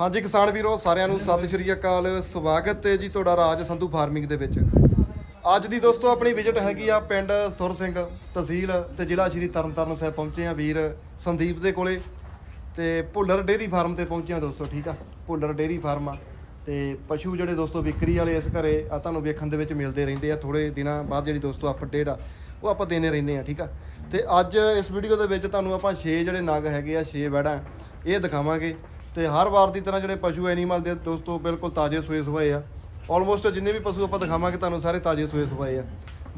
ਹਾਂਜੀ ਕਿਸਾਨ ਵੀਰੋ, ਸਾਰਿਆਂ ਨੂੰ ਸਤਿ ਸ਼੍ਰੀ ਅਕਾਲ। ਸਵਾਗਤ ਹੈ ਜੀ ਤੁਹਾਡਾ ਰਾਜ ਸੰਧੂ ਫਾਰਮਿੰਗ ਦੇ ਵਿੱਚ। ਅੱਜ ਦੀ ਦੋਸਤੋ ਆਪਣੀ ਵਿਜ਼ਿਟ ਹੈਗੀ ਆ ਪਿੰਡ ਸੁਰ ਸਿੰਘ ਤਹਿਸੀਲ ਤੇ ਜ਼ਿਲ੍ਹਾ ਸ਼੍ਰੀ ਤਰਨਤਾਰਨ ਸਾਹਿਬ ਪਹੁੰਚੇ ਆ ਵੀਰ ਸੰਦੀਪ ਦੇ ਕੋਲੇ। ਤੇ ਭੁੱਲਰ ਡੇਅਰੀ ਫਾਰਮ ਤੇ ਪਹੁੰਚੇ ਆ ਦੋਸਤੋ, ਠੀਕ ਆ? ਭੁੱਲਰ ਡੇਅਰੀ ਫਾਰਮ ਆ। ਤੇ ਪਸ਼ੂ ਜਿਹੜੇ ਦੋਸਤੋ ਵਿਕਰੀ ਵਾਲੇ ਇਸ ਘਰੇ ਆ, ਤੁਹਾਨੂੰ ਵੇਖਣ ਦੇ ਵਿੱਚ ਮਿਲਦੇ ਰਹਿੰਦੇ ਆ। ਥੋੜੇ ਦਿਨਾਂ ਬਾਅਦ ਜਿਹੜੀ ਦੋਸਤੋ ਅਪਡੇਟ ਆ, ਉਹ ਆਪਾਂ ਦੇਣੇ ਰਹਿੰਦੇ ਆ, ਠੀਕ ਆ? ਤੇ ਅੱਜ ਇਸ ਵੀਡੀਓ ਦੇ ਵਿੱਚ ਤੁਹਾਨੂੰ ਆਪਾਂ 6 ਜਿਹੜੇ ਨਗ ਹੈਗੇ ਆ 6 ਵੜਾ ਇਹ ਦਿਖਾਵਾਂਗੇ। ਤੇ ਹਰ ਵਾਰ ਦੀ ਤਰ੍ਹਾਂ ਜਿਹੜੇ ਪਸ਼ੂ ਐਨੀਮਲ ਦੇ ਦੋਸਤੋ ਬਿਲਕੁਲ ਤਾਜ਼ੇ ਸੋਏ ਸਵਾਏ ਆ। ਆਲਮੋਸਟ ਜਿੰਨੇ ਵੀ ਪਸ਼ੂ ਆਪਾਂ ਦਿਖਾਵਾਂਗੇ, ਤੁਹਾਨੂੰ ਸਾਰੇ ਤਾਜ਼ੇ ਸੋਏ ਸਵਾਏ ਆ।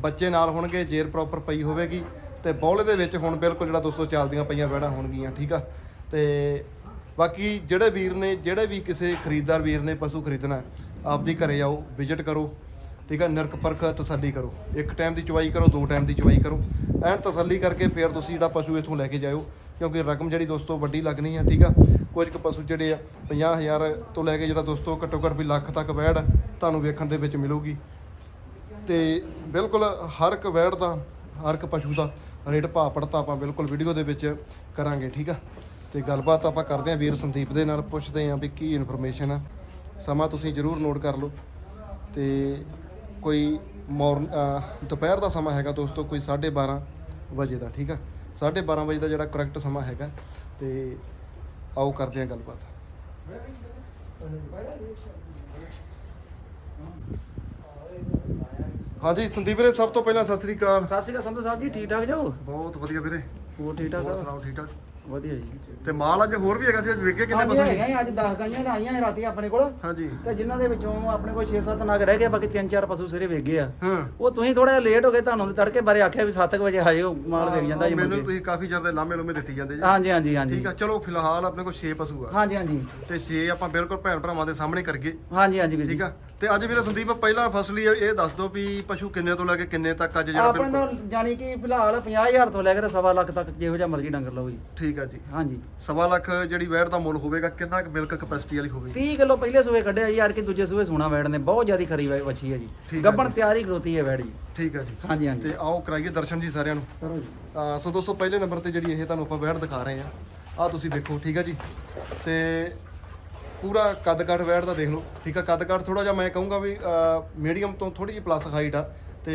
ਬੱਚੇ ਨਾਲ ਹੋਣਗੇ, ਜੇਰ ਪ੍ਰੋਪਰ ਪਈ ਹੋਵੇਗੀ ਤੇ ਬੌਲੇ ਦੇ ਵਿੱਚ ਹੁਣ ਬਿਲਕੁਲ ਜਿਹੜਾ ਦੋਸਤੋ ਚੱਲਦੀਆਂ ਪਈਆਂ ਵੜਾ ਹੋਣਗੀਆਂ, ਠੀਕ ਆ? ਤੇ ਬਾਕੀ ਜਿਹੜੇ ਵੀਰ ਨੇ, ਜਿਹੜੇ ਵੀ ਕਿਸੇ ਖਰੀਦਦਾਰ ਵੀਰ ਨੇ ਪਸ਼ੂ ਖਰੀਦਣਾ, ਆਪਦੀ ਘਰੇ ਆਓ ਵਿਜ਼ਿਟ ਕਰੋ, ਠੀਕ ਆ? ਨਰਕ ਪਰਖ ਤਸੱਲੀ ਕਰੋ। ਇੱਕ ਟਾਈਮ ਦੀ ਚਵਾਈ ਕਰੋ, ਦੋ ਟਾਈਮ ਦੀ ਚਵਾਈ ਕਰੋ। ਐਨ ਤਸੱਲੀ ਕਰਕੇ ਫਿਰ ਤੁਸੀਂ ਜਿਹੜਾ ਪਸ਼ੂ ਇਥੋਂ ਲੈ ਕੇ ਜਾਇਓ। ਕਿਉਂਕਿ ਰਕਮ ਜਿਹੜੀ ਦੋਸਤੋ ਵੱਡੀ ਲੱਗਣੀ ਆ, ਠੀਕ ਆ? ਕੁਝ ਕੁ ਪਸ਼ੂ ਜਿਹੜੇ ਆ 50000 ਤੋਂ ਲੈ ਕੇ ਜਿਹੜਾ ਦੋਸਤੋ ਘੱਟੋ ਘੱਟ ਵੀ ਲੱਖ ਤੱਕ ਵੈੜ ਤੁਹਾਨੂੰ ਵੇਖਣ ਦੇ ਵਿੱਚ ਮਿਲੂਗੀ। ਤੇ ਬਿਲਕੁਲ ਹਰ ਇੱਕ ਵੈੜ ਦਾ, ਹਰ ਇੱਕ ਪਸ਼ੂ ਦਾ ਰੇਟ ਭਾਅ ਪੜਤਾ ਆਪਾਂ ਬਿਲਕੁਲ ਵੀਡੀਓ ਦੇ ਵਿੱਚ ਕਰਾਂਗੇ, ਠੀਕ ਆ? ਤੇ ਗੱਲਬਾਤ ਆਪਾਂ ਕਰਦੇ ਹਾਂ ਵੀਰ ਸੰਦੀਪ ਦੇ ਨਾਲ, ਪੁੱਛਦੇ ਹਾਂ ਵੀ ਕੀ ਇਨਫੋਰਮੇਸ਼ਨ ਆ। ਸਮਾਂ ਤੁਸੀਂ ਜਰੂਰ ਨੋਟ ਕਰ ਲਓ। ਤੇ ਕੋਈ ਮੌਰਨ ਦੁਪਹਿਰ ਦਾ ਸਮਾਂ ਹੈਗਾ ਦੋਸਤੋ, ਕੋਈ 12:30 ਵਜੇ ਦਾ, ਠੀਕ ਆ? 12:30 ਵਜੇ ਦਾ ਜਿਹੜਾ ਕਰੈਕਟ ਸਮਾਂ ਹੈਗਾ ਤੇ ਆਓ ਕਰਦੇ ਹਾਂ ਗੱਲਬਾਤ। ਹਾਂਜੀ ਸੰਦੀਪ ਵੀਰੇ ਸਭ ਤੋਂ ਪਹਿਲਾਂ ਸਤਿ ਸ੍ਰੀ ਅਕਾਲ। ਸਤਿ ਸ਼੍ਰੀ ਅਕਾਲ ਸੰਧੂ ਸਾਹਿਬ ਜੀ ਠੀਕ ਠਾਕ ਜੋ? ਬਹੁਤ ਵਧੀਆ ਵੀਰੇ। ਹੋਰ ਠੀਕ ਠਾਕ ਹੋਰ ਸਭ? ਸੁਣਾਓ ਠੀਕ ਠਾਕ? ਵਧੀਆ ਜੀ। ਤੇ ਮਾਲ ਅੱਜ ਹੋਰ ਵੀ ਹੈਗਾ ਸੀ ਅੱਜ ਵਿਕੇ ਕਿੰਨੇ ਪਸ਼ੂ ਹੈਗਾ ਜੀ, ਅੱਜ 10 ਗਾਈਆਂ ਲਾਈਆਂ ਰਾਤੀ ਆਪਣੇ ਕੋਲ। ਹਾਂਜੀ। ਤੇ ਜਿਨ੍ਹਾਂ ਦੇ ਵਿੱਚੋਂ ਆਪਣੇ ਕੋਲ 6-7 ਨਗ ਰਹਿ ਗਏ ਬਾਕੀ 3-4 ਪਸ਼ੂ ਸਿਰੇ ਵੇਚ ਗਏ ਆ। ਹਾਂ। ਉਹ ਤੁਸੀਂ ਥੋੜਾ ਜਿਹਾ ਲੇਟ ਹੋ ਗਏ ਤੁਹਾਨੂੰ ਤੇ ਤੜਕੇ ਬਾਰੇ ਆਖਿਆ ਵੀ 7 ਵਜੇ ਆਇਓ ਮਾਲ ਵੇਚ ਜਾਂਦਾ ਜੀ ਮੈਨੂੰ ਮੁੰਡੇ ਤੁਸੀਂ ਕਾਫੀ ਜ਼ਿਆਦਾ ਲਾਮੇ ਲੋਮੇ ਦਿੱਤੀ ਜਾਂਦੇ ਜੀ। ਹਾਂਜੀ ਹਾਂਜੀ ਹਾਂਜੀ। ਠੀਕ ਆ ਚਲੋ ਫਿਲਹਾਲ ਆਪਣੇ ਕੋਲ 6 ਪਸ਼ੂ ਆ। ਹਾਂਜੀ ਹਾਂਜੀ। ਤੇ 6 ਆਪਾਂ ਬਿਲਕੁਲ ਭੈਣ ਭਰਾਵਾਂ ਦੇ ਸਾਹਮਣੇ ਕਰੀਏ ਹਾਂਜੀ ਹਾਂਜੀ ਵੀਰ ਜੀ। ਠੀਕ ਆ ਤੇ ਅੱਜ ਵੀਰੇ ਸੰਦੀਪ ਪਹਿਲਾਂ ਫਸਲੀ ਇਹ ਦੱਸ ਦਿਓ ਵੀ ਪਸ਼ੂ ਕਿੰਨੇ ਤੋਂ ਲੈ ਕੇ ਕਿੰਨੇ ਤੱਕ ਅੱਜ ਜਿਹੜਾ ਆਪਣੇ ਬਿਲਕੁਲ ਜਾਨੀ ਕਿ ਫਿਲਹਾਲ 50000 ਤੋਂ ਲੈ ਕੇ ਤੇ ਸਵਾ ਲੱਖ ਤੱਕ ਜਿਹੋ ਜਿਹਾ ਮਰਜ਼ੀ ਡੰਗਰ ਲਓ ਜੀ। ਠੀਕ ਆ ਜੀ। ਹਾਂਜੀ। ਸਵਾ ਲੱਖ ਜਿਹੜੀ ਵੈਟ ਦਾ ਮੁੱਲ ਹੋਵੇਗਾ ਕਿੰਨਾ ਮਿਲਕ ਕਪੈਸਿਟੀ ਵਾਲੀ ਹੋਵੇਗੀ? 30 ਕਿਲੋ ਪਹਿਲੇ ਸੂਏ ਕੱਢਿਆ ਜੀ, ਯਾਰ ਕਿ ਦੂਜੇ ਸੂਏ ਸੋਨਾ ਵੈੜ ਨੇ ਬਹੁਤ ਜ਼ਿਆਦਾ ਖਰੀ ਵੱਛੀ ਹੈ ਠੀਕ ਜੀ। ਗੱਬਣ। ਤਿਆਰੀ ਖਲੋਤੀ ਹੈ ਵੈੜ ਜੀ। ਠੀਕ ਆ ਜੀ। ਹਾਂਜੀ ਹਾਂਜੀ। ਤੇ ਆਓ ਕਰਾਈਏ ਦਰਸ਼ਨ ਜੀ ਸਾਰਿਆਂ ਨੂੰ। ਅਹ ਸੋ ਦੋਸਤੋ ਪਹਿਲੇ ਨੰਬਰ ਤੇ ਜਿਹੜੀ ਇਹ ਤੁਹਾਨੂੰ ਆਪਾਂ ਵੈੜ ਦਿਖਾ ਰਹੇ ਆ ਆ ਤੁਸੀਂ ਦੇਖੋ ਠੀਕ ਆ ਜੀ। ਤੇ ਪੂਰਾ ਕੱਦ ਕੱਟ ਵੈੜ ਦਾ ਦੇਖ ਲਓ। ਠੀਕ ਆ ਕੱਦ ਕੱਟ ਥੋੜਾ ਜਿਹਾ ਮੈਂ ਕਹੂੰਗਾ ਵੀ ਮੀਡੀਅਮ ਤੋਂ ਥੋੜੀ ਜਿਹੀ ਪਲੱਸ ਹਾਈਟ ਆ। ਤੇ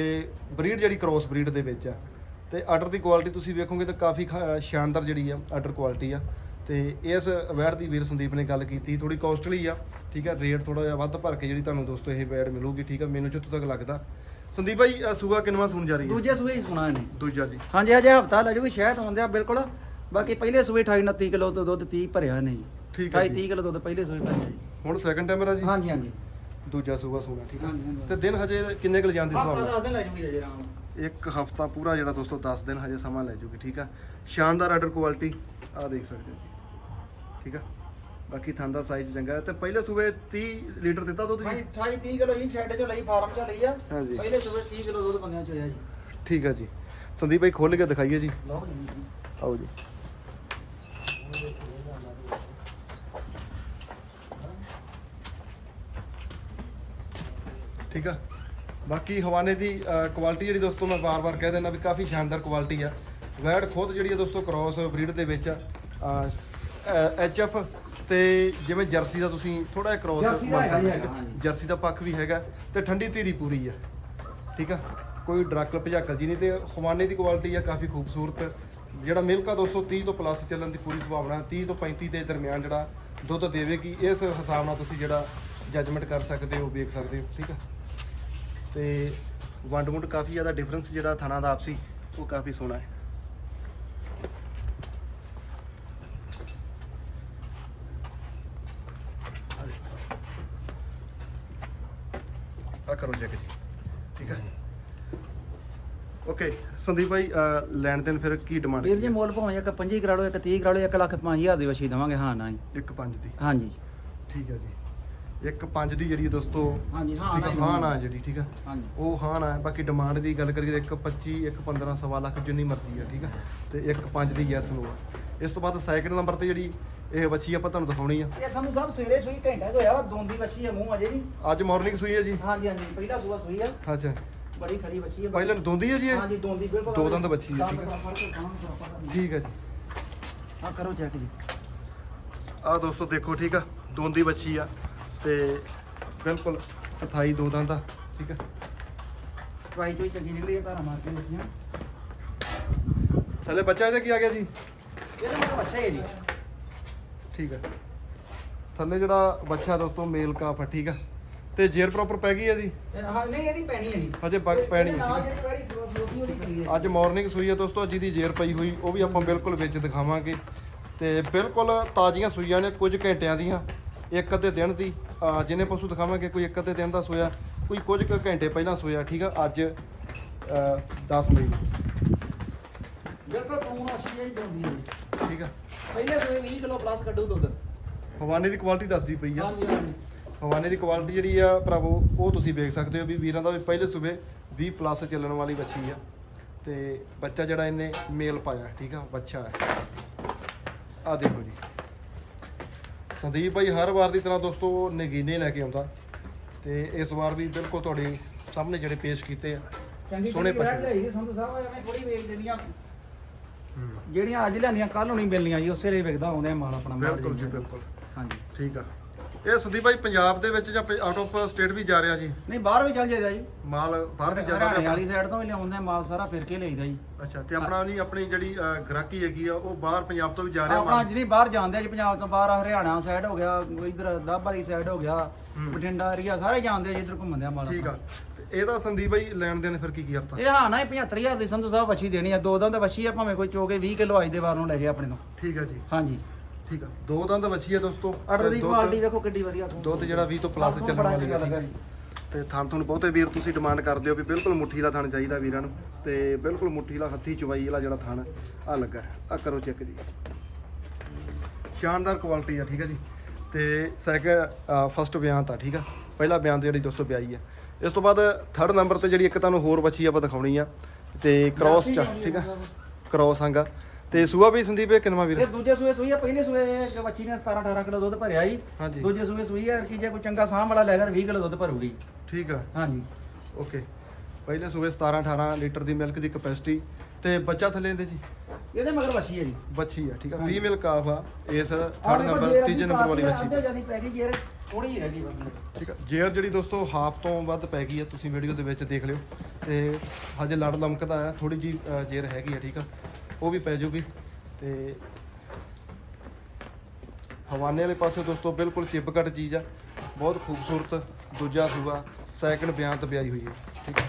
ਬਰੀਡ ਜਿਹੜੀ ਕ੍ਰੋਸ ਬਰੀਡ ਦੇ ਵਿੱਚ ਆ ਤੇ ਆਰਡਰ ਦੀ ਕੁਆਲਿਟੀ ਤੁਸੀਂ ਵੇਖੋਗੇ ਤਾਂ ਕਾਫੀ ਸ਼ਾਨਦਾਰ ਜਿਹੜੀ ਆ ਆਰਡਰ ਕੁਆਲਿਟੀ ਆ। ਤੇ ਇਸ ਵੈੜ ਦੀ ਵੀਰ ਸੰਦੀਪ ਨੇ ਗੱਲ ਕੀਤੀ ਥੋੜੀ ਕਾਸਟਲੀ ਆ ਠੀਕ ਆ ਰੇਟ ਥੋੜਾ ਜਿਹਾ ਵੱਧ ਭਰ ਕੇ ਜਿਹੜੀ ਤੁਹਾਨੂੰ ਦੋਸਤੋ ਇਹ ਵੈੜ ਮਿਲੂਗੀ ਠੀਕ ਆ ਮੈਨੂੰ ਜਿੱਥੋਂ ਤੱਕ ਲੱਗਦਾ। ਸੰਦੀਪ ਭਾਈ ਸੂਆ ਕਿੰਨਵਾਂ ਸੁਣ ਜਾ ਰਹੀ ਹੈ? ਦੂਜੇ ਸੂਏ ਹੀ ਸੋਨਾ ਨੇ ਦੂਜਾ ਜੀ। ਹਾਂਜੀ ਹਜੇ ਹਫਤਾ ਲੈ ਜੂਗੀ ਸ਼ਾਇਦ ਹੁੰਦੇ ਆ ਬਿਲਕੁਲ। ਬਾਕੀ ਪਹਿਲੇ ਸੂਏ 28 29 ਕਿਲੋ ਤੋਂ ਦੁੱਧ 30 ਭਰਿਆ ਨੇ ਜੀ। ਠੀਕ ਹੈ 28 ਜੀ। 30 ਕਿਲੋ ਦੁੱਧ ਪਹਿਲੇ ਸੂਏ ਭਰਿਆ ਜੀ। ਹੁਣ ਸੈਕੰਡ ਟਾਈਮ ਹੈ ਜੀ? ਹਾਂਜੀ ਹਾਂਜੀ। ਦੂਜਾ ਸੂਆ ਸੋਣਾ ਠੀਕ ਹੈ ਹਾਂਜੀ, ਹਾਂਜੀ। ਤੇ ਦਿਨ ਹਜੇ ਕਿੰਨੇ ਕੁ ਦੀ ਹਫਤਾ ਸੁਭਾਵਨਾ ਦਸ ਦਿਨ ਲੈ ਜੂਗੀ ਜੀ ਆਰਾਮ। ਇੱਕ ਹਫਤਾ ਪੂਰਾ ਜਿਹੜਾ ਦੋਸਤੋ 10 ਦਿਨ ਹਜੇ ਸਮਾਂ ਲੈ ਜੂਗੀ ਠੀਕ ਆ? ਸ਼ਾਨਦਾਰ ਆਰਡਰ ਕੁਆਲਿਟੀ ਆ ਦੇਖ ਸਕਦੇ ਹੋ ਜੀ। ਠੀਕ ਆ? ਬਾਕੀ ਥਣ ਦਾ ਸਾਈਜ਼ ਚੰਗਾ ਹੈ। ਤੇ ਪਹਿਲੇ ਸੂਏ 30 ਲੀਟਰ ਦਿੱਤਾ ਦੁੱਧ ਭਾਈ ਜੀ 28 30 ਕਿਲੋ ਹੀ ਛੱਡ ਚੋਂ ਲਈ ਫਾਰਮ ਚੋਂ ਲਈ ਆ। ਹਾਂਜੀ। ਪਹਿਲੇ ਸੂਏ 30 ਕਿਲੋ ਦੁੱਧ ਬੰਦਿਆਂ ਚ ਹੋਇਆ ਜੀ। ਠੀਕ ਆ ਜੀ। ਸੰਦੀਪ ਭਾਈ ਖੋਲ ਕੇ ਦਿਖਾਈਏ ਜੀ। ਲਓ ਜੀ। ਆਓ ਜੀ। ਠੀਕ ਆ? ਬਾਕੀ ਹਵਾਨੇ ਦੀ ਕੁਆਲਿਟੀ ਜਿਹੜੀ ਦੋਸਤੋ ਮੈਂ ਵਾਰ-ਵਾਰ ਕਹਿ ਦਿੰਦਾ ਵੀ ਕਾਫੀ ਸ਼ਾਨਦਾਰ ਕੁਆਲਿਟੀ ਆ। ਵੈੜ ਖੁਦ ਜਿਹੜੀ ਆ ਦੋਸਤੋ ਕ੍ਰਾਸ ਬਰੀਡ ਦੇ ਵਿੱਚ ਐਚ ਐਫ ਤੇ ਜਿਵੇਂ ਜਰਸੀ ਦਾ ਤੁਸੀਂ ਥੋੜਾ ਜਿਹਾ ਕ੍ਰਾਸ ਜਰਸੀ ਦਾ ਹੈਗਾ ਜੀ, ਹੈਗਾ, ਹਾਂਜੀ। ਜਰਸੀ ਦਾ ਪੱਖ ਵੀ ਹੈਗਾ ਤੇ ਠੰਡੀ ਧੀਰੀ ਪੂਰੀ ਆ। ਠੀਕ ਆ? ਕੋਈ ਡਰਾਕਲ ਭਜਾਕਲ ਜੀ ਨਹੀਂ ਤੇ ਖਵਾਨੇ ਦੀ ਕੁਆਲਿਟੀ ਆ ਕਾਫੀ ਖੂਬਸੂਰਤ। ਜਿਹੜਾ ਮਿਲਕਾ 230 ਤੋਂ ਪਲੱਸ ਚੱਲਣ ਦੀ ਪੂਰੀ ਸੰਭਾਵਨਾ 30 ਤੋਂ 35 ਦੇ ਦਰਮਿਆਨ ਜਿਹੜਾ ਦੁੱਧ ਦੇਵੇਗੀ ਇਸ ਹਿਸਾਬ ਨਾਲ ਤੁਸੀਂ ਜਿਹੜਾ ਜੱਜਮੈਂਟ ਕਰ ਸਕਦੇ ਹੋ ਵੇਖ ਸਕਦੇ ਹੋ। ਠੀਕ ਆ? ਤੇ ਵੰਡ ਵੁੰਡ ਕਾਫੀ ਜ਼ਿਆਦਾ ਡਿਫਰੈਂਸ ਜਿਹੜਾ ਥਣਾ ਦਾ ਆਪਸੀ ਉਹ ਕਾਫੀ ਸੋਹਣਾ ਹੈ। ਆ ਕਰੋ ਚੈੱਕ ਜੀ। ਠੀਕ ਹੈ ਓਕੇ ਸੰਦੀਪ ਭਾਈ ਅਹ, ਲੈਣ ਦੇਣ ਫਿਰ ਕੀ ਡਿਮਾਂਡ ਵੀਰ ਜੀ ਮੁੱਲ ਭਾਵੇਂ ਇੱਕ 25 ਕਰਾ ਲਓ ਇੱਕ 30 ਕਰਾ ਲਓ 1 ਲੱਖ 5000 ਦੀ ਵਛੀ ਦੇਵਾਂਗੇ ਹਾਂ ਨਾ ਜੀ ਇੱਕ ਪੰਜ ਦੀ। ਹਾਂਜੀ। ਠੀਕ ਹੈ ਜੀ। ਇੱਕ ਪੰਜ ਦੀ ਜਿਹੜੀ ਦੋਸਤੋ ਹਾਂਜੀ ਹਾਂ ਠੀਕ ਹੈ ਨਾ ਜਿਹੜੀ ਠੀਕ ਹਾਂਜੀ। ਉਹ ਹਾਂ ਨਾ। ਬਾਕੀ ਡਿਮਾਂਡ ਦੀ ਗੱਲ ਕਰੀਏ ਤਾਂ ਇੱਕ 25 ਇੱਕ 15 ਸਵਾ ਲੱਖ ਜਿੰਨੀ ਮਰਜ਼ੀ ਆ ਠੀਕ ਆ? ਤੇ ਇੱਕ 5 ਦੀ ਯੈਸ ਨੋ ਆ। ਇਸ ਤੋਂ ਬਾਅਦ ਸੈਕਿੰਡ ਨੰਬਰ ਤੇ ਜਿਹੜੀ ਇਹ ਬੱਚੀ ਆਪਾਂ ਤੁਹਾਨੂੰ ਦਿਖਾਉਣੀ ਆ। ਇਹ ਸਾਨੂੰ ਸਭ ਸਵੇਰੇ ਸੂਈ ਘੰਟਾ ਹੋਇਆ ਵਾ ਦੋਂਦੀ ਵੱਛੀ ਆ ਮੂੰਹ ਅਜੇ ਜੀ ਅੱਜ ਮਾਰਨਿੰਗ ਸੂਈ ਹੈ ਜੀ। ਹਾਂਜੀ ਹਾਂਜੀ ਪਹਿਲਾ ਸੂਆ ਸੂਈ ਆ। ਅੱਛਾ। ਬੜੀ ਖਰੀ ਵੱਛੀ ਆ। ਪਹਿਲਾਂ ਦੋਂਦੀ ਹੈ ਜੀ ਇਹ? ਹਾਂਜੀ ਦੋਂਦੀ ਬਿਲਕੁਲ। ਦੋ ਦੰਦ ਵੱਛੀ ਆ, ਠੀਕ ਆ। ਆ ਠੀਕ ਹੈ ਜੀ। ਕਰੋ ਚੈੱਕ ਜੀ। ਆ ਦੋਸਤੋ ਦੇਖੋ ਠੀਕ ਆ? ਦੋਂਦੀ ਬੱਚੀ ਆ। ਤੇ ਬਿਲਕੁਲ ਸਥਾਈ ਦੋ ਦੰਦ ਆ ਠੀਕ ਆ। ਟਰਾਈ ਕੋਈ ਚੰਗੀ ਨਿਕਲੀ ਹੈ ਧਾਰਾ ਮਾਰ ਕੇ ਦੇਖੀਆਂ। ਥੱਲੇ ਬੱਚਾ ਇਹਦੇ ਕੀ ਆ ਗਿਆ ਜੀ? ਇਹਦੇ ਮਤਲਬ ਅੱਛਾ ਹੈ ਜੀ। ਠੀਕ ਆ। ਥੱਲੇ ਜਿਹੜਾ ਬੱਚਾ ਦੋਸਤੋ ਮੇਲ ਕਾਫ ਆ ਠੀਕ ਆ। ਤੇ ਜੇਰ ਪ੍ਰੋਪਰ ਪੈ ਗਈ ਆ ਜੀ? ਹਾਂ ਨਹੀਂ ਇਹਦੀ ਪੈਣੀ ਹੈ ਜੀ। ਹਜੇ ਬੱਗ ਪੈਣੀ ਹੈ। ਅੱਜ ਮਾਰਨਿੰਗ ਸੂਈ ਆ ਦੋਸਤੋ ਜਿਹਦੀ ਜੇਰ ਪਈ ਹੋਈ ਉਹ ਵੀ ਆਪਾਂ ਬਿਲਕੁਲ ਵਿੱਚ ਦਿਖਾਵਾਂਗੇ। ਤੇ ਬਿਲਕੁਲ ਤਾਜ਼ੀਆਂ ਸੂਈਆਂ ਨੇ ਕੁਝ ਘੰਟਿਆਂ ਦੀਆਂ। ਇੱਕ ਅੱਧੇ ਦਿਨ ਦੀ ਜਿਹਨੇ ਪਸ਼ੂ ਦਿਖਾਵਾਂਗੇ ਕੋਈ ਇੱਕ ਅੱਧੇ ਦਿਨ ਦਾ ਸੋਇਆ ਕੋਈ ਕੁਝ ਕੁ ਘੰਟੇ ਪਹਿਲਾਂ ਸੋਇਆ ਠੀਕ ਆ? ਅੱਜ ਅਹ 10 ਮਈ ਬਿਲਕੁਲ ਹੈ ਦੋਂਦੀ ਹੈ। ਠੀਕ ਆ? ਪਹਿਲੇ ਸਵੇ 20 ਕਿਲੋ ਪਲੱਸ ਕੱਢੂ ਦੁੱਧ। ਹਵਾਨੇ ਦੀ ਕੁਆਲਿਟੀ ਦੱਸਦੀ ਪਈ ਆ। ਹਾਂਜੀ ਹਾਂਜੀ। ਹਵਾਨੇ ਦੀ ਕੁਆਲਿਟੀ ਜਿਹੜੀ ਆ ਭਰਾਵੋ ਉਹ ਤੁਸੀਂ ਵੇਖ ਸਕਦੇ ਹੋ ਵੀ ਵੀਰਾਂ ਦਾ ਵੀ ਪਹਿਲੇ ਸੂਬੇ 20 ਪਲੱਸ ਚੱਲਣ ਵਾਲੀ ਬੱਚੀ ਆ। ਤੇ ਬੱਚਾ ਜਿਹੜਾ ਇਹਨੇ ਮੇਲ ਪਾਇਆ ਠੀਕ ਆ? ਬੱਚਾ ਹੈ। ਆ ਦੇਖੋ ਜੀ। ਸੰਦੀਪ ਭਾਈ ਹਰ ਵਾਰ ਦੀ ਤਰ੍ਹਾਂ ਦੋਸਤੋ ਨਗੀਨੇ ਲੈ ਕੇ ਆਉਂਦਾ। ਤੇ ਇਸ ਵਾਰ ਵੀ ਬਿਲਕੁਲ ਤੁਹਾਡੇ ਸਾਹਮਣੇ ਜਿਹੜੇ ਪੇਸ਼ ਕੀਤੇ ਆ। ਸੋਹਣੇ ਚੰਗੀ ਪਸ਼ੂ। ਸੰਧੂ ਸਾਹਿਬ ਐਵੇਂ ਥੋੜੀ ਵੇਚ ਦੇਣੀਆਂ ਜਿਹੜੀਆਂ ਅੱਜ ਲਿਆਂਦੀਆਂ ਕੱਲ ਨੂੰ ਨਹੀਂ ਮਿਲਣੀਆਂ ਜੀ ਉਸੇ ਲਈ ਵਿਕਦਾ ਆਉਂਦੇ ਮਾਲ ਆਪਣਾ ਬਿਲਕੁਲ ਜੀ ਬਿਲਕੁਲ। ਹਾਂਜੀ। ਠੀਕ ਆ। ਇਹ ਸੰਦੀਪ ਭਾਈ ਪੰਜਾਬ ਦੇ ਵਿੱਚ ਜਾਂ ਆਊਟ ਆਫ ਸਟੇਟ ਵੀ ਜਾ ਰਿਹਾ ਜੀ? ਨਹੀਂ ਬਾਹਰ ਵੀ ਚੱਲ ਜਾਈਦਾ ਜੀ। ਮਾਲ ਬਾਹਰ ਵੀ ਜਾਂਦਾ ਹਰਿਆਣੇ ਵਾਲੀ ਸਾਈਡ ਤੋਂ ਵੀ ਲਿਆਉਂਦੇ ਮਾਲ ਸਾਰਾ ਫਿਰ ਕੇ ਲਈਦਾ ਜੀ। ਅੱਛਾ ਤੇ ਆਪਣਾ ਨਹੀਂ ਆਪਣੀ ਜਿਹੜੀ ਗ੍ਰਾਹਕੀ ਹੈਗੀ ਆ ਉਹ ਬਾਹਰ ਪੰਜਾਬ ਤੋਂ ਵੀ ਜਾ ਰਿਹਾ ਆਪਣਾ ਜਿਹੜੀ ਬਾਹਰ ਜਾਂਦੇ ਆ ਜੀ ਪੰਜਾਬ ਤੋਂ ਬਾਹਰ ਹਰਿਆਣਾ ਸਾਈਡ ਹੋ ਗਿਆ ਇਧਰ ਦਾਬਾ ਵਾਲੀ ਸਾਈਡ ਹੋ ਗਿਆ। ਬਠਿੰਡਾ ਏਰੀਆ ਸਾਰੇ ਜਾਂਦੇ ਆ ਜਿੱਧਰ ਘੁੰਮਦੇ ਆ ਮਾਲ ਠੀਕ ਆ। ਇਹਦਾ ਸੰਦੀਪ ਭਾਈ ਲੈਣ ਦੇਣ ਫਿਰ ਕੀ ਕੀ ਕਰਤਾ ਇਹ ਹਾਂ ਨਾ ਇਹ 75000 ਦੀ ਸੰਧੂ ਸਾਹਿਬ ਵੱਛੀ ਦੇਣੀ ਆ ਦੋ ਦੰਦ ਵੱਛੀ ਆ ਭਾਵੇਂ ਕੋਈ ਚੋਗੇ 20 ਕਿਲੋ ਅੱਜ ਦੇ ਵਾਰ ਨੂੰ ਲੈ ਜੇ ਆਪਣੇ ਤੋਂ। ਠੀਕ ਆ ਜੀ। ਹਾਂਜੀ। ਠੀਕ ਆ। ਦੋ ਦੰਦ ਵੱਛੀ ਆ ਦੋਸਤੋ। ਆਰਡਰ ਦੀ ਕੁਆਲਿਟੀ ਵੇਖੋ ਕਿੱਡੀ ਵਧੀਆ ਦੁੱਧ ਜਿਹੜਾ 20 ਤੋਂ ਪਲੱਸ ਚੱਲਣ ਵਾਲੀ ਠੀਕ ਜੀ ਤੇ ਥਣ ਤੁਹਾਨੂੰ ਬਹੁਤੇ ਵੀਰ ਤੁਸੀਂ ਡਿਮਾਂਡ ਕਰਦੇ ਹੋ ਵੀ ਬਿਲਕੁਲ ਮੁੱਠੀ ਦਾ ਥਣ ਚਾਹੀਦਾ ਵੀਰਾਂ ਨੂੰ। ਤੇ ਬਿਲਕੁਲ ਮੁੱਠੀ ਦਾ ਹੱਥੀ ਚਵਾਈ ਵਾਲਾ ਜਿਹੜਾ ਥਣ ਆ ਲੱਗਾ ਆ ਕਰੋ ਚੈੱਕ ਜੀ। ਸ਼ਾਨਦਾਰ ਕੁਆਲਿਟੀ ਆ ਠੀਕ ਆ ਜੀ। ਤੇ ਸੈਕਿੰਡ ਫਸਟ ਬਿਆਨ ਤਾਂ ਠੀਕ ਆ। ਪਹਿਲਾ ਬਿਆਨ ਤੇ ਜਿਹੜੀ ਦੋਸਤੋ ਵਿਆਹੀ ਆ। ਇਸ ਤੋਂ ਬਾਅਦ ਥਰਡ ਨੰਬਰ ਤੇ ਜਿਹੜੀ ਇੱਕ ਤੁਹਾਨੂੰ ਹੋਰ ਬੱਚੀ ਆਪਾਂ ਦਿਖਾਉਣੀ ਆ। ਤੇ ਕ੍ਰਾਸ ਚ ਠੀਕ ਆ। ਕ੍ਰਾਸ ਆਂਗਾ ਤੇ ਸੂਆ ਵੀ ਸੰਦੀਪ ਇਹ ਕਿੰਨਵਾ ਵੀਰ। ਇਹ ਦੂਜੇ ਸੂਏ ਸੂਈ ਆ ਪਹਿਲੇ ਸੂਏ ਇੱਕ ਬੱਚੀ ਨੇ 17 18 ਕਿਲੋ ਦੁੱਧ ਭਰਿਆ ਜੀ। ਹਾਂਜੀ। ਦੂਜੇ ਸੂਏ ਸੂਈ ਆ ਕਿ ਜੇ ਕੋਈ ਚੰਗਾ ਸਾਂਭ ਵਾਲਾ ਲੈ ਗਿਆ 20 ਕਿਲੋ ਦੁੱਧ ਭਰੂਗੀ। ਠੀਕ ਆ। ਹਾਂਜੀ। ਓਕੇ। ਪਹਿਲੇ ਸੂਬੇ 17 18 ਲੀਟਰ ਦੀ ਮਿਲਕ ਦੀ ਕਪੈਸਿਟੀ। ਤੇ ਬੱਚਾ ਥੱਲੇ ਦੇ ਜੀ? ਇਹਦੇ ਮਗਰ ਬੱਚੀ ਹੈ ਜੀ। ਬੱਚੀ ਆ ਠੀਕ ਆ। ਫੀਮੇਲ ਕਾਫ ਆ ਇਸ ਥਰਡ ਨੰਬਰ ਤੀਜੇ ਨੰਬਰ ਵਾਲੀ ਬੱਚੀ ਜਿਆਦੀ ਪੈ ਗਈ ਜੇਰ ਥੋੜੀ ਜਿਹੀ ਰਹਿ ਗਈ ਬਸ ਠੀਕ ਆ। ਜੇਰ ਜਿਹੜੀ ਦੋਸਤੋ ਹਾਫ ਤੋਂ ਵੱਧ ਪੈ ਗਈ ਆ ਤੁਸੀਂ ਵੀਡੀਓ ਦੇ ਵਿੱਚ ਦੇਖ ਲਿਓ। ਤੇ ਹਜੇ ਲੜ ਲਮਕਦਾ ਆ ਥੋੜੀ ਜੀ ਜੇਰ ਹੈਗੀ ਆ ਠੀਕ ਆ। ਉਹ ਵੀ ਪੈ ਜਾਊਗੀ ਤੇ ਹਵਾਨੇ ਵਾਲੇ ਪਾਸੇ ਦੋਸਤੋ ਬਿਲਕੁਲ ਚਿਪਕਟ ਚੀਜ਼ ਆ। ਬਹੁਤ ਖੂਬਸੂਰਤ ਦੂਜਾ ਸੂਆ ਸੈਕਿੰਡ ਬਿਆਨ ਤੇ ਵਿਆਹੀ ਹੋਈ ਹੈ। ਠੀਕ ਆ।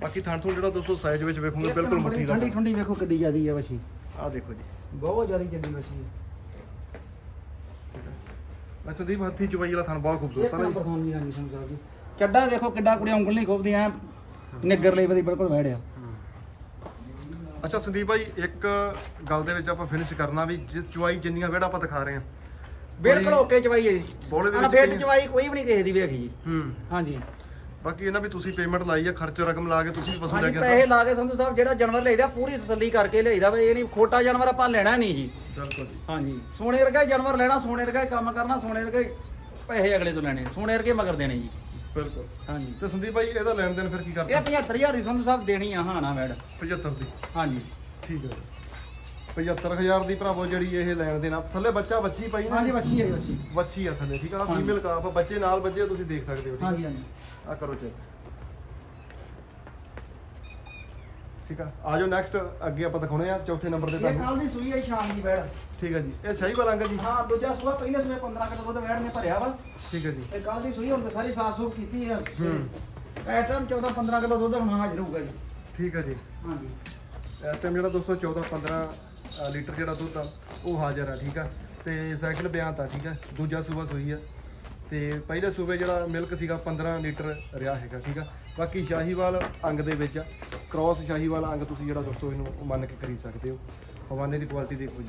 ਬਾਕੀ ਥਣ ਥਣ ਜਿਹੜਾ ਦੋਸਤੋ ਸਾਈਜ਼ ਵਿੱਚ ਵੇਖੋਗੇ ਬਿਲਕੁਲ ਮੁੱਠੀ ਦਾ ਠੰਡੀ ਠੰਡੀ ਵੇਖੋ ਕਿੱਡੀ ਜਿਆਦੀ ਹੈ ਬੱਚੀ ਆ ਦੇਖੋ ਜੀ। ਬਹੁਤ ਜਿਆਦੀ ਚੰਗੀ ਹੈ। ਮੈਂ ਸੰਦੀਪ ਹੱਥੀ ਚਵਾਈ ਵਾਲਾ ਥਣ ਬਹੁਤ ਖੂਬਸੂਰਤ ਆ ਨਾ ਜੀ। ਨੰਬਰ ਦੀ ਹਾਂਜੀ ਸਮਝਾ ਜੀ ਚੱਡਾ ਵੇਖੋ ਕਿੱਡਾ ਕੁੜੀਆਂ ਉਂਗਲ ਨਹੀਂ ਖੋਬਦੀ ਐ ਨਿੱਗਰ ਲਈ ਬਦੀ ਬਿਲਕੁਲ ਵਹਿੜਿਆ ਅੱਛਾ ਸੰਦੀਪ ਭਾਈ ਇੱਕ ਗੱਲ ਦੇ ਵਿੱਚ ਆਪਾਂ ਫਿਨਿਸ਼ ਕਰਨਾ ਵੀ ਜਿ- ਚਵਾਈ ਜਿੰਨੀਆਂ ਵੇੜਾ ਆਪਾਂ ਦਿਖਾ ਰਹੇ ਹਾਂ। ਬਿਲਕੁਲ ਓਕੇ ਚਵਾਈ ਹੈ ਜੀ। ਬੋਲੇ ਦੇ ਵਿੱਚ ਬੇਟ ਕਈ- ਚਵਾਈ ਕੋਈ ਵੀ ਨਹੀਂ ਕਿਸੇ ਦੀ ਵੇਖੀ ਜੀ। ਹੂੰ। ਹਾਂਜੀ। ਬਾਕੀ ਇਹਨਾਂ ਵੀ ਤੁਸੀਂ ਪੇਮੈਂਟ ਲਾਈ ਆ ਖਰਚ ਰਕਮ ਲਾ ਕੇ ਤੁਸੀਂ ਪਸ਼ੂ ਲੈ ਹਾਂਜੀ ਕੇ ਪੈਸੇ ਲਾ ਕੇ ਸੰਧੂ ਸਾਹਿਬ ਜਿਹੜਾ ਜਾਨਵਰ ਲਈਦਾ ਪੂਰੀ ਤਸੱਲੀ ਕਰਕੇ ਲਈਦਾ ਵੇ ਇਹ ਨਹੀਂ ਖੋਟਾ ਜਾਨਵਰ ਆਪਾਂ ਲੈਣਾ ਨਹੀਂ ਜੀ। ਬਿਲਕੁਲ ਜੀ। ਹਾਂਜੀ ਸੋਨੇ ਵਰਗਾ ਜਾਨਵਰ ਲੈਣਾ ਸੋਨੇ ਵਰਗਾ ਹੀ ਕੰਮ ਕਰਨਾ ਸੋਨੇ ਵਰਗੇ ਪੈਸੇ ਅਗਲੇ ਤੋਂ ਲੈਣੇ ਸੋਨੇ ਵਰਗੇ ਮਗਰ ਦੇਣੇ ਜੀ। ਬਿਲਕੁਲ। ਹਾਂਜੀ। ਤੇ ਸੰਦੀਪ ਭਾਈ ਇਹਦਾ ਲੈਣ ਦੇਣ ਫਿਰ ਕੀ ਇਹ ਕਰਦੇ 75000 ਦੀ ਸੰਧੂ ਸਾਹਿਬ ਦੇਣੀ ਆ ਹਾਂ ਨਾ ਮੈਡ 75 ਦੀ। ਹਾਂਜੀ। ਠੀਕ ਹੈ। 75000 ਦੀ ਭਰਾਵੋ ਜਿਹੜੀ ਇਹ ਲੈਣ ਦੇਣਾ ਥੱਲੇ ਬੱਚਾ ਬੱਚੀ ਪਈ ਨਾ। ਹਾਂਜੀ ਬੱਚੀ ਹੈ ਜੀ, ਬੱਚੀ ਬੱਚੀ ਆ ਥੱਲੇ ਠੀਕ ਆ? ਹਾਂਜੀ। ਫੀਮੇਲ ਕਾਫ ਆ ਬੱਚੇ ਨਾਲ ਬੱਚੇ ਤੁਸੀਂ ਦੇਖ ਸਕਦੇ ਹੋ ਠੀਕ ਹਾਂਜੀ ਹਾਂਜੀ। ਆ ਕਰੋ ਚੈੱਕ ਠੀਕ ਆ? ਆ ਜਾਓ ਨੈਕਸਟ ਅੱਗੇ ਆਪਾਂ ਦਿਖਾਉਣੇ ਆ ਚੌਥੇ ਨੰਬਰ ਤੇ ਇਹ ਤੁਹਾਨੂੰ। ਕੱਲ ਦੀ ਸੂਈ ਹੈ ਸ਼ਾਮ ਦੀ ਵੈੜ। ਠੀਕ ਹੈ ਜੀ ਇਹ ਸਹੀ ਬਲੰਗ ਜੀ? ਹਾਂ ਦੂਜਾ ਸੂਆ ਪਹਿਲੇ ਸੂਏ 15 ਕਿਲੋ ਦੁੱਧ ਵੈੜ ਨੇ ਭਰਿਆ ਵਾ। ਠੀਕ ਹੈ ਜੀ। ਤੇ ਕੱਲ ਦੀ ਸੂਈ ਹੁਣ ਤੇ ਸਾਰੀ ਸਾਫ਼ ਸੂਫ ਕੀਤੀ ਹੈ ਹੂੰ। ਐਟਮ 14 15 ਕਿਲੋ ਦੁੱਧ ਹੁਣ ਹਾਜ਼ਰ ਹੋਊਗਾ ਜੀ। ਠੀਕ ਹੈ ਜੀ। ਹਾਂਜੀ। ਇਸ ਟਾਈਮ ਜਿਹੜਾ ਦੋਸਤੋ 14 15 ਅ, ਲੀਟਰ ਜਿਹੜਾ ਦੁੱਧ ਆ ਉਹ ਹਾਜ਼ਰ ਆ ਠੀਕ ਆ? ਤੇ ਸੈਕਿੰਡ ਬਿਆਨ ਤਾਂ ਠੀਕ ਆ? ਦੂਜਾ ਸੂਬਾ ਸੋਈ ਆ। ਤੇ ਪਹਿਲੇ ਸੂਬੇ ਜਿਹੜਾ ਮਿਲਕ ਸੀਗਾ 15 ਲੀਟਰ ਰਿਹਾ ਹੈਗਾ ਠੀਕ ਆ? ਬਾਕੀ ਸ਼ਾਹੀਵਾਲ ਅੰਗ ਦੇ ਵਿੱਚ ਆ। ਕ੍ਰਾਸ ਸ਼ਾਹੀਵਾਲ ਅੰਗ ਤੁਸੀਂ ਜਿਹੜਾ ਦੋਸਤੋ ਇਹਨੂੰ ਮੰਨ ਕੇ ਖਰੀਦ ਸਕਦੇ ਹੋ। ਹਵਾਨੇ ਦੀ ਕੁਆਲਿਟੀ ਦੇਖੋ ਜੀ।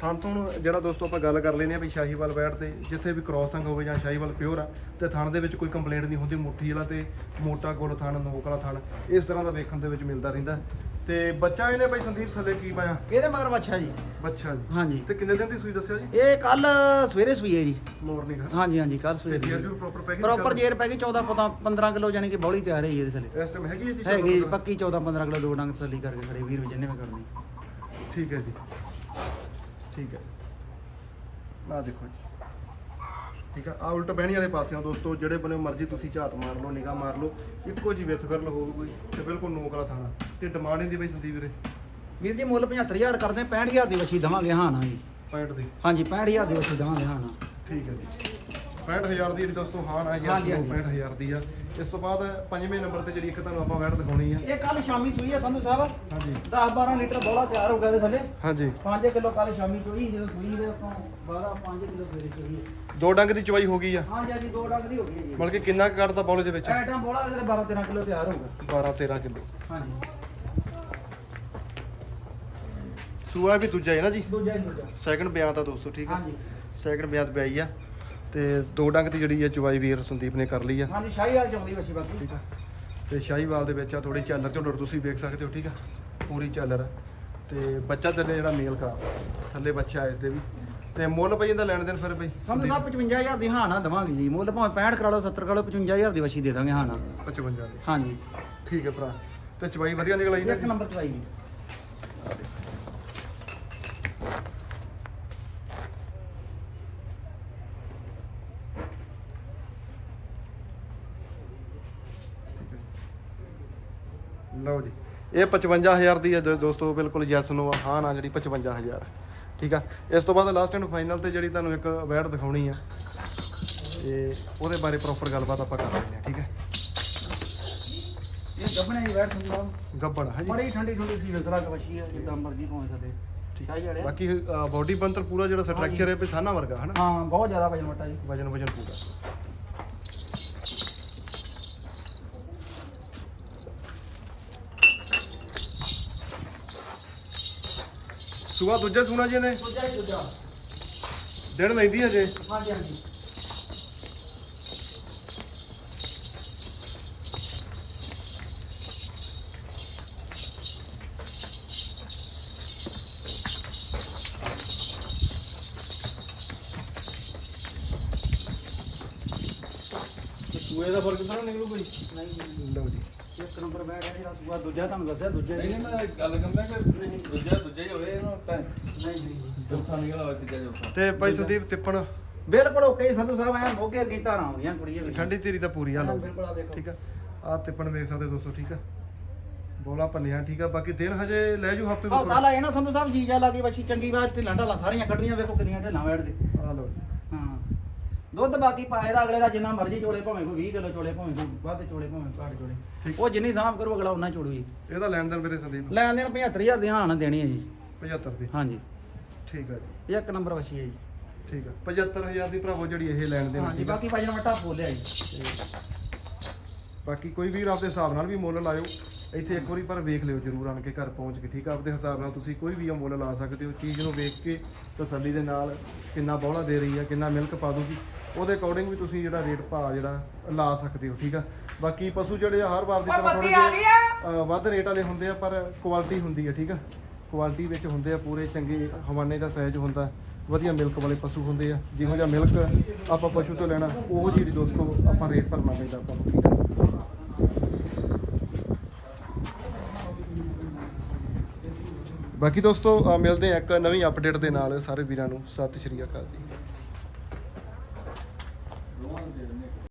ਥਣ ਤੋਂ ਜਿਹੜਾ ਦੋਸਤੋ ਆਪਾਂ ਗੱਲ ਕਰ ਲੈਨੇ ਆ ਵੀ ਸ਼ਾਹੀਵਾਲ ਬੈਠ ਤੇ ਜਿੱਥੇ ਵੀ ਕ੍ਰਾਸ ਅੰਗ ਹੋਵੇ ਜਾਂ ਸ਼ਾਹੀਵਾਲ ਪਿਓਰ ਆ ਤੇ ਥਣ ਦੇ ਵਿੱਚ ਕੋਈ ਕੰਪਲੇਂਟ ਨਹੀਂ ਹੁੰਦੀ ਮੁੱਠੀ ਵਾਲਾ ਤੇ ਮੋਟਾ ਗੋਲ ਥਣ ਨੋਕ ਵਾਲਾ ਥਣ ਇਸ ਤਰ੍ਹਾਂ ਦਾ ਵੇਖਣ ਦੇ ਵਿੱਚ ਮਿਲਦਾ ਰਹਿੰਦਾ। ਤੇ ਬੱਚਾ ਇਹਨੇ ਬਾਈ ਸੰਦੀਪ ਥੱਲੇ ਕੀ ਪਾਇਆ? ਇਹਦੇ ਮਗਰ ਬੱਚਾ ਜੀ। ਬੱਚਾ ਜੀ। ਹਾਂਜੀ। ਤੇ ਕਿੰਨੇ ਦਿਨ ਦੀ ਸੂਈ ਦੱਸਿਆ ਜੀ? ਇਹ ਕੱਲ ਸਵੇਰੇ ਸੂਈ ਹੈ ਜੀ। ਮਾਰਨਿੰਗ ਹਾਂਜੀ ਹਾਂਜੀ ਕੱਲ ਤੇ ਸਵੇਰੇ ਜੀਆਰ ਜੂ ਪ੍ਰੋਪਰ ਪੈਕੇਜ ਪ੍ਰੋਪਰ ਜੇਰ ਪੈ ਗਈ 14 ਪਤਾ 15 ਕਿਲੋ ਜਾਨੀ ਕਿ ਬੌਲੀ ਤਿਆਰ ਹੈ ਜੀ ਇਹਦੇ ਥੱਲੇ। ਇਸ ਟਾਈਮ ਹੈਗੀ ਹੈ ਜੀ ਹੈਗੀ ਪੱਕੀ 14 15 ਕਿਲੋ ਦੋ ਡੰਗ ਤਸੱਲੀ ਕਰਕੇ ਖੜੇ ਵੀਰ ਜਿੰਨੇ ਮੈਂ ਕਰਨੀ। ਠੀਕ ਹੈ ਜੀ। ਠੀਕ ਹੈ। ਆ ਦੇਖੋ ਜੀ। ਠੀਕ ਆ ਆ ਉਲਟ ਬਹਿਣੀ ਵਾਲੇ ਪਾਸਿਓਂ ਦੋਸਤੋ ਜਿਹੜੇ ਬਨੇ ਮਰਜ਼ੀ ਤੁਸੀਂ ਝਾਤ ਮਾਰ ਲਓ ਨਿਗਾਹ ਮਾਰ ਲਓ ਇੱਕੋ ਜੀ ਵਿਥ ਫਿਰਲ ਹੋਊਗੀ ਤੇ ਬਿਲਕੁਲ ਨੋਕ ਵਾਲਾ ਥਾਣਾ। ਤੇ ਡਿਮਾਂਡ ਇਹਦੀ ਬਈ ਸੰਦੀਪ ਵੀਰੇ। ਵੀਰ ਜੀ ਮੁੱਲ 75000 ਕਰਦੇ 65000 ਦੀ ਵਛੀ ਦਵਾਂਗੇ ਹਾਂ ਨਾ ਜੀ। 65 ਦੀ। ਹਾਂਜੀ 65000 ਦੀ ਵਛੀ ਦਵਾਂਗੇ ਹਾਂ ਨਾ। ਠੀਕ ਹੈ ਜੀ। 65000 ਦੀ ਜਿਹੜੀ ਦੋਸਤੋ ਹਾਂ ਨਾ ਜੀ ਹਾਂਜੀ, ਹਾਂਜੀ। 65000 ਦੀ ਆ। ਇਸ ਤੋਂ ਬਾਅਦ ਪੰਜਵੇਂ ਨੰਬਰ ਤੇ ਜਿਹੜੀ ਇੱਕ ਤੁਹਾਨੂੰ ਆਪਾਂ ਵੈਟ ਦਿਖਾਉਣੀ ਆ। ਇਹ ਕੱਲ ਸ਼ਾਮੀ ਸੂਈ ਹੈ ਸੰਧੂ ਸਾਹਿਬ। ਹਾਂਜੀ। 10 12 ਲੀਟਰ ਬੋਲਾ ਤਿਆਰ ਹੋ ਗਿਆ ਇਹਦੇ ਥੱਲੇ। ਹਾਂਜੀ। 5 ਕਿਲੋ ਕੱਲ ਸ਼ਾਮੀ ਚੋਈ ਜਦੋਂ ਸੂਈ ਦੇ ਤੋਂ 12 5 ਕਿਲੋ ਸਵੇਰੇ ਚੋਈ ਹੈ ਦੋ ਡੰਗ ਦੀ ਚਵਾਈ ਹੋ ਗਈ ਆ। ਹਾਂਜੀ ਹਾਂਜੀ ਦੋ ਡੰਗ ਦੀ ਹੋ ਗਈ ਹੈ ਜੀ। ਮਤਲਬ ਕਿ ਕਿੰਨਾ ਕੱਢਦਾ ਬੌਲੇ ਦੇ ਵਿੱਚ? ਐਟਮ ਬੋਲਾ ਇਹਦੇ 12 13 ਕਿਲੋ ਤਿਆਰ ਹੋਊਗਾ 12 13 ਕਿਲੋ। ਹਾਂਜੀ। ਸੂਆ ਵੀ ਦੂਜਾ ਹੈ ਨਾ ਜੀ? ਦੂਜਾ ਹੀ ਦੂਜਾ। ਸੈਕੰਡ ਬਿਆਨ ਤਾਂ ਦੋਸਤੋ ਠੀਕ ਆ। ਹਾਂਜੀ। ਸੈਕੰਡ ਬਿਆਨ ਤੇ ਆਈ ਆ। ਤੇ ਦੋ ਡੰਗ ਦੀ ਜਿਹੜੀ ਹੈ ਚਵਾਈ ਵੀਰ ਸੰਦੀਪ ਨੇ ਕਰ ਲਈ ਆ। ਹਾਂਜੀ ਸ਼ਾਹੀ ਹਾਲ ਚਾਉਂਦੀ ਵਛੀ ਬਾਕੀ ਠੀਕ ਆ। ਤੇ ਸ਼ਾਹੀਵਾਲ ਦੇ ਵਿੱਚ ਆ ਥੋੜੀ ਝਾਲਰ ਝੁਲਰ ਤੁਸੀਂ ਵੇਖ ਸਕਦੇ ਹੋ ਠੀਕ ਆ? ਪੂਰੀ ਝਾਲਰ ਆ। ਤੇ ਬੱਚਾ ਥੱਲੇ ਜਿਹੜਾ ਮੇਲ ਕਾ ਥੱਲੇ ਬੱਚਾ ਇਸ ਦੇ ਵੀ। ਤੇ ਮੁੱਲ ਪਈ ਜਾਂਦਾ ਲੈਣ ਦੇਣ ਫਿਰ ਬਈ? ਸੰਧੂ ਸਾਹਿਬ 55000 ਦੀ ਹਾਂ ਨਾ ਦਵਾਂਗੇ ਜੀ। ਮੁੱਲ ਭਾਵੇਂ 65 ਕਰਾ ਲਓ 70 ਕਰਾ ਲਓ 55000 ਦੀ ਵਛੀ ਦੇ ਦਾਂਗੇ ਹਾਂ ਨਾ 55 ਦੀ। ਹਾਂਜੀ। ਠੀਕ ਹੈ ਭਰਾ। ਤੇ ਚਵਾਈ ਵਧੀਆ ਨਿਕਲ ਆਈ ਨਾ? ਇੱਕ ਨੰਬਰ ਚਵਾਈ ਜੀ। ਲਓ ਜੀ। ਇਹ 55000 ਦੀ ਹੈ ਦੋਸਤੋ ਬਿਲਕੁਲ ਯੈਸ ਨੋ ਹਾਂ ਨਾ ਜਿਹੜੀ 55000 ਠੀਕ ਆ? ਇਸ ਤੋਂ ਬਾਅਦ ਲਾਸਟ ਐਂਡ ਫਾਈਨਲ ਤੇ ਜਿਹੜੀ ਤੁਹਾਨੂੰ ਇੱਕ ਵੈਟ ਦਿਖਾਉਣੀ ਆ ਤੇ ਉਹਦੇ ਬਾਰੇ ਪ੍ਰੋਪਰ ਗੱਲਬਾਤ ਆਪਾਂ ਕਰ ਲੈਂਦੇ ਹਾਂ ਠੀਕ ਹੈ ਇਹ ਗੱਬਣੇ ਜੀ ਬੈਠ ਸਾਹਿਬ ਗੱਬੜ ਹੈ ਜੀ ਬੜੀ ਠੰਡੀ ਠੰਡੀ ਸੀ ਵਿਸਰਾ ਕਵਸ਼ੀ ਹੈ ਜਿੱਦਾਂ ਮਰਜ਼ੀ ਭਾਵੇਂ ਥੱਲੇ ਸ਼ਾਹੀ ਵਾਲੇ ਬਾਕੀ ਬਾਡੀ ਬੰਤਰ ਪੂਰਾ ਜਿਹੜਾ ਸਟਰਕਚਰ ਹੈ ਪਿਸਾਨਾ ਵਰਗਾ ਹਨਾ? ਹਾਂ ਬਹੁਤ ਜ਼ਿਆਦਾ ਵਜਨ ਵਟਾ ਜੀ। ਵਜਨ ਵਜਨ ਪੂਰਾ। ਸੁਆ ਦੂਜਾ ਸੁਣਾ ਜੀ ਨੇ ਦੂਜਾ ਹੀ ਦੂਜਾ। ਦਿਨ ਲੈਂਦੀ ਹੈ ਜੇ ਹਾਂਜੀ। ਹਾਂਜੀ ਸੂਏ ਦਾ ਫ਼ਰਕ ਤਾਂ ਨਿਕਲੂ ਕੋਈ? ਨਹੀਂ। ਲਓ ਜੀ। ਇੱਕ ਨੰਬਰ ਬੈਠ ਹੈ ਜਿਹੜਾ ਸੂਆ ਦੂਜਾ ਤੁਹਾਨੂੰ ਦੱਸਿਆ ਦੂਜਾ ਹੀ ਨਹੀਂ ਮੈਂ ਗੱਲ ਕਰਦਾ ਕਿ ਦੂਜਾ ਦੂਜਾ ਹੀ ਹੋਵੇ ਨਾ ਤਾਂ ਨਹੀਂ ਨਹੀਂ ਚੌਥਾ ਨਿਕਲ ਆਵੇ ਤੀਜਾ ਚੌਥਾ। ਤੇ ਭਾਈ ਸੰਦੀਪ ਤਿੱਪਣ। ਬਿਲਕੁਲ ਓਕੇ ਸੰਧੂ ਸਾਹਿਬ ਐ ਮੋਗੇ ਗੀਟਾਂ ਨਾ ਆਉਂਦੀਆਂ ਕੁੜੀਆਂ ਵਿੱਚ ਠੰਡੀ ਤੇਰੀ ਤਾਂ ਪੂਰੀ ਆ ਲਓ। ਬਿਲਕੁਲ ਆ ਦੇਖੋ। ਠੀਕ ਆ। ਆ ਤਿੱਪਣ ਵੇਖ ਸਕਦੇ ਹੋ ਦੋਸਤੋ ਠੀਕ ਆ। ਬੋਲਾ ਪੰਨਿਆ ਠੀਕ ਆ। ਬਾਕੀ ਦਿਨ ਹਜੇ ਲੈ ਜੂ ਹਫ਼ਤੇ ਆਹ ਤੋਂ ਤਾਲਾ ਇਹ ਨਾ ਸੰਧੂ ਸਾਹਿਬ ਜੀਜਾ ਲਾਦੀ ਬੱਚੀ ਚੰਗੀ ਬਾਤ ਢਿੱਲਾਂ ਢਾਲਾਂ ਸਾਰੀਆਂ ਕੱਢੀਆਂ ਵੇਖੋ ਕਿੰਨੀਆਂ ਢਿੱਲਾਂ ਵੈੜਦੇ ਆ ਲਓ ਜੀ। ਹਾਂ ਦੁੱਧ ਬਾਕੀ ਪਾਏ ਦਾ ਅਗਲੇ ਦਾ ਜਿੰਨਾ ਮਰਜ਼ੀ ਚੋਲੇ ਭਾਵੇਂ ਕੋਈ 20 ਕਿਲੋ ਚੋਲੇ ਭਾਵੇਂ ਕੋਈ ਵੱਧ ਚੋਲੇ ਭਾਵੇਂ ਘੱਟ ਚੋਲੇ। ਉਹ ਜਿੰਨੀ ਸਾਂਭ ਕਰੂ ਅਗਲਾ ਉਹਨਾਂ ਚੋੜੂ ਜੀ ਇਹਦਾ ਲੈਣ ਦੇਣ ਵੀਰੇ ਸੰਦੀਪ ਲੈਣ ਦੇਣ 75000 ਦੀ ਹਾਂ ਦੇਣੀ ਹੈ ਜੀ। 75 ਦੀ। ਹਾਂਜੀ। ਠੀਕ ਆ ਜੀ। ਇੱਕ ਨੰਬਰ ਵਛੀ ਹੈ ਜੀ। ਠੀਕ ਆ 75000 ਦੀ ਭਰਾਵੋ ਜਿਹੜੀ ਇਹ ਲੈਣ ਦੇਣ ਹਾਂਜੀ। ਬਾਕੀ ਵਜਨ ਵਟਾ ਬੋਲਿਆ ਜੀ। ਬਾਕੀ ਕੋਈ ਵੀਰ ਆਪਦੇ ਹਿਸਾਬ ਨਾਲ ਵੀ ਮੁੱਲ ਲਾਇਓ ਇੱਥੇ ਇੱਕ ਵਾਰੀ ਪਰ ਵੇਖ ਲਿਓ ਜਰੂਰ ਆਣ ਕੇ ਘਰ ਪਹੁੰਚ ਕੇ ਠੀਕ ਆ? ਆਪਦੇ ਹਿਸਾਬ ਨਾਲ ਤੁਸੀਂ ਕੋਈ ਵੀ ਮੁੱਲ ਲਾ ਸਕਦੇ ਹੋ। ਚੀਜ਼ ਨੂੰ ਵੇਖ ਕੇ ਤਸੱਲੀ ਦੇ ਨਾਲ ਕਿੰਨਾ ਬੌਲਾ ਦੇ ਰਹੀ ਆ ਕਿੰਨਾ ਮਿਲਕ ਪਾ ਦੂਗੀ ਉਹਦੇ ਅਕੋਰਡਿੰਗ ਵੀ ਤੁਸੀਂ ਜਿਹੜਾ ਰੇਟ ਭਾਅ ਜਿਹੜਾ ਲਾ ਸਕਦੇ ਹੋ ਠੀਕ ਆ? ਬਾਕੀ ਪਸ਼ੂ ਜਿਹੜੇ ਆ ਹਰ ਵਾਰ ਦੀ ਤਰ੍ਹਾਂ ਥੋੜੇ ਜਿਹੇ ਵੱਧ ਰੇਟ ਵਾਲੇ ਹੁੰਦੇ ਆ ਪਰ ਕੁਆਲਿਟੀ ਹੁੰਦੀ ਆ ਠੀਕ ਆ? ਕੁਆਲਿਟੀ ਵਿੱਚ ਹੁੰਦੇ ਆ ਪੂਰੇ ਚੰਗੇ ਹਵਾਨੇ ਦਾ ਸਾਈਜ਼ ਹੁੰਦਾ ਵਧੀਆ ਮਿਲਕ ਵਾਲੇ ਪਸ਼ੂ ਹੁੰਦੇ ਆ। ਜਿਹੋ ਜਿਹਾ ਮਿਲਕ ਆਪਾਂ ਪਸ਼ੂ ਤੋਂ ਲੈਣਾ ਉਹ ਜਿਹੜੀ ਦੋਸਤੋ ਆਪਾਂ ਰੇਟ ਭਰਨਾ ਪੈਂਦਾ ਆਪਾਂ ਨੂੰ ਠੀਕ ਆ? ਬਾਕੀ ਦੋਸਤੋ ਅ, ਮਿਲਦੇ ਆ ਇੱਕ ਨਵੀਂ ਅਪਡੇਟ ਦੇ ਨਾਲ ਸਾਰੇ ਵੀਰਾਂ ਨੂੰ। ਸਤਿ ਸ਼੍ਰੀ ਅਕਾਲ ਜੀ।